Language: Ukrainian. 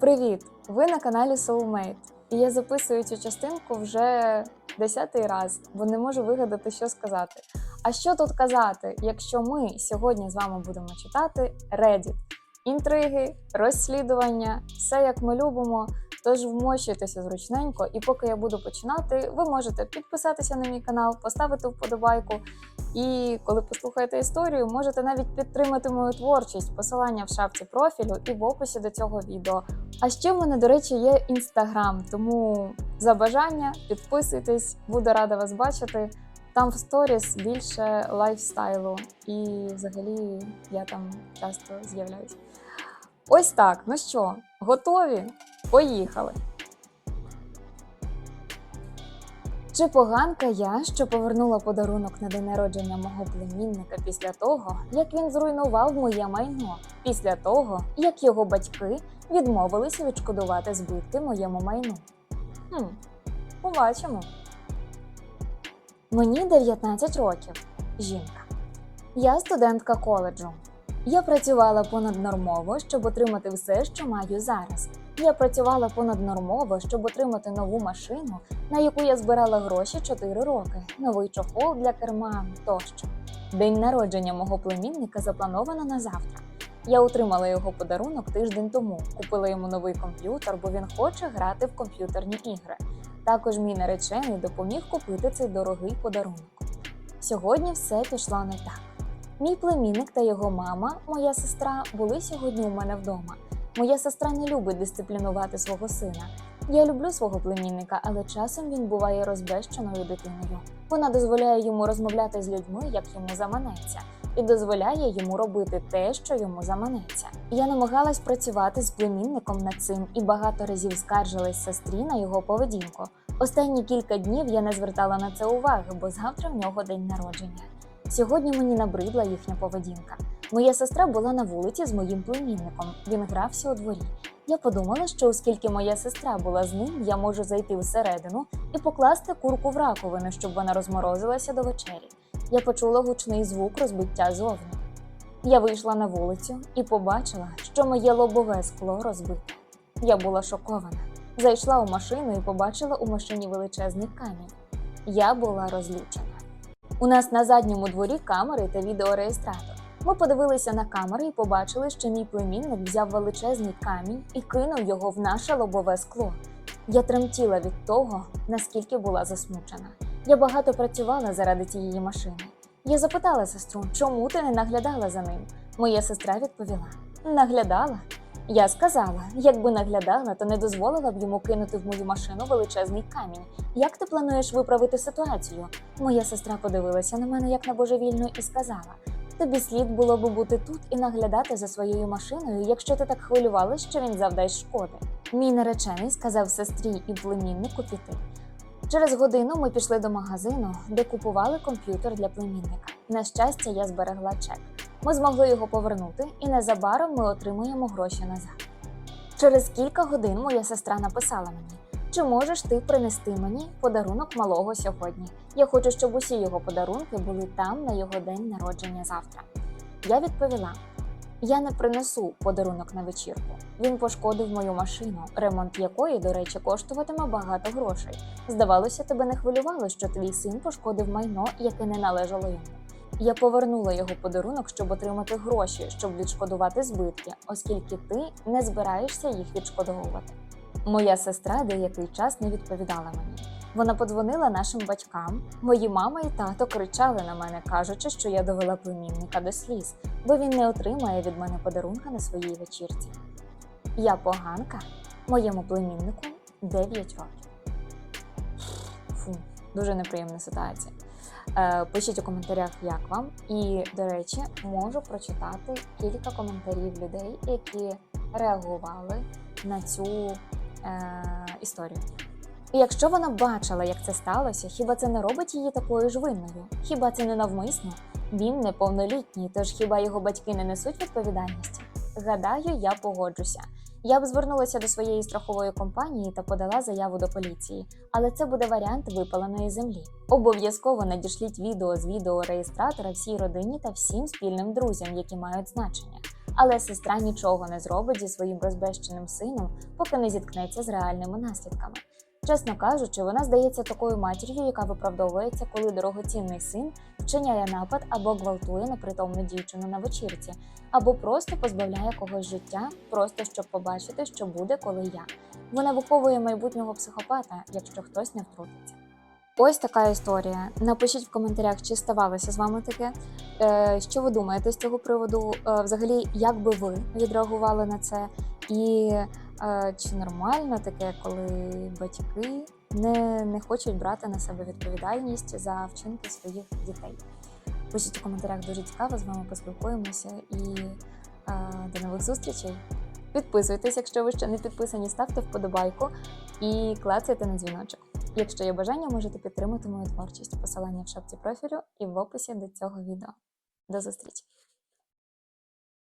Привіт! Ви на каналі Soulmate. І я записую цю частинку вже десятий раз, бо не можу вигадати, що сказати. А що тут казати, якщо ми сьогодні з вами будемо читати Reddit? Інтриги, розслідування, все як ми любимо. Тож вмощуйтеся зручненько, і поки я буду починати, ви можете підписатися на мій канал, поставити вподобайку. І коли послухаєте історію, можете навіть підтримати мою творчість, посилання в шапці профілю і в описі до цього відео. А ще в мене, до речі, є інстаграм, тому за бажання підписуйтесь, буду рада вас бачити. Там в сторіс більше лайфстайлу, і взагалі я там часто з'являюсь. Ось так. Ну що, готові? Поїхали! Чи поганка я, що повернула подарунок на день народження мого племінника після того, як він зруйнував моє майно, після того, як його батьки відмовилися відшкодувати збитки моєму майну? Хм, побачимо. Мені 19 років. Жінка. Я студентка коледжу. Я працювала понаднормово, щоб отримати все, що маю зараз. Я працювала понаднормово, щоб отримати нову машину, на яку я збирала гроші 4 роки, новий чохол для керма тощо. День народження мого племінника заплановано на завтра. Я отримала його подарунок тиждень тому. Купила йому новий комп'ютер, бо він хоче грати в комп'ютерні ігри. Також мій наречений допоміг купити цей дорогий подарунок. Сьогодні все пішло не так. Мій племінник та його мама, моя сестра, були сьогодні у мене вдома. Моя сестра не любить дисциплінувати свого сина. Я люблю свого племінника, але часом він буває розбещеною дитиною. Вона дозволяє йому розмовляти з людьми, як йому заманеться, і дозволяє йому робити те, що йому заманеться. Я намагалась працювати з племінником над цим і багато разів скаржилась сестрі на його поведінку. Останні кілька днів я не звертала на це уваги, бо завтра в нього день народження. Сьогодні мені набридла їхня поведінка. Моя сестра була на вулиці з моїм племінником. Він грався у дворі. Я подумала, що оскільки моя сестра була з ним, я можу зайти всередину і покласти курку в раковину, щоб вона розморозилася до вечері. Я почула гучний звук розбиття зовні. Я вийшла на вулицю і побачила, що моє лобове скло розбите. Я була шокована. Зайшла у машину і побачила у машині величезний камінь. Я була розлючена. У нас на задньому дворі камери та відеореєстратор. Ми подивилися на камери і побачили, що мій племінник взяв величезний камінь і кинув його в наше лобове скло. Я тремтіла від того, наскільки була засмучена. Я багато працювала заради цієї машини. Я запитала сестру, чому ти не наглядала за ним. Моя сестра відповіла: наглядала. Я сказала, якби наглядала, то не дозволила б йому кинути в мою машину величезний камінь. Як ти плануєш виправити ситуацію? Моя сестра подивилася на мене як на божевільну і сказала: Тобі слід було б бути тут і наглядати за своєю машиною, якщо ти так хвилювалась, що він завдасть шкоди. Мій наречений сказав сестрі і племіннику піти. Через годину ми пішли до магазину, де купували комп'ютер для племінника. На щастя, я зберегла чек. Ми змогли його повернути, і незабаром ми отримуємо гроші назад. Через кілька годин моя сестра написала мені: чи можеш ти принести мені подарунок малого сьогодні? Я хочу, щоб усі його подарунки були там на його день народження завтра. Я відповіла: я не принесу подарунок на вечірку. Він пошкодив мою машину, ремонт якої, до речі, коштуватиме багато грошей. Здавалося, тебе не хвилювало, що твій син пошкодив майно, яке не належало йому. Я повернула його подарунок, щоб отримати гроші, щоб відшкодувати збитки, оскільки ти не збираєшся їх відшкодовувати. Моя сестра деякий час не відповідала мені. Вона подзвонила нашим батькам. Мої мама і тато кричали на мене, кажучи, що я довела племінника до сліз, бо він не отримає від мене подарунка на своїй вечірці. Я поганка, моєму племіннику 9 років. Фу, дуже неприємна ситуація. Е, Пишіть у коментарях, як вам. І, до речі, можу прочитати кілька коментарів людей, які реагували на цю історію. І якщо вона бачила, як це сталося, хіба це не робить її такою ж винною? Хіба це не навмисно? Він неповнолітній, тож хіба його батьки не несуть відповідальності? Гадаю, я погоджуся. Я б звернулася до своєї страхової компанії та подала заяву до поліції, але це буде варіант випаленої землі. Обов'язково надішліть відео з відеореєстратора всій родині та всім спільним друзям, які мають значення. Але сестра нічого не зробить зі своїм розбещеним сином, поки не зіткнеться з реальними наслідками. Чесно кажучи, вона здається такою матір'ю, яка виправдовується, коли дорогоцінний син вчиняє напад або гвалтує непритомну дівчину на вечірці, або просто позбавляє когось життя, просто щоб побачити, що буде, коли я. Вона виховує майбутнього психопата, якщо хтось не втрутиться. Ось така історія. Напишіть в коментарях, чи ставалося з вами таке. Е, що ви думаєте з цього приводу? Е, взагалі, як би ви відреагували на це? І е, чи нормально таке, коли батьки не, не хочуть брати на себе відповідальність за вчинки своїх дітей? Пишіть у коментарях дуже цікаво, з вами поспілкуємося і до нових зустрічей. Підписуйтесь, якщо ви ще не підписані, ставте вподобайку і клацайте на дзвіночок. Якщо є бажання, можете підтримати мою творчість. Посилання в шапці профілю і в описі до цього відео. До зустрічі!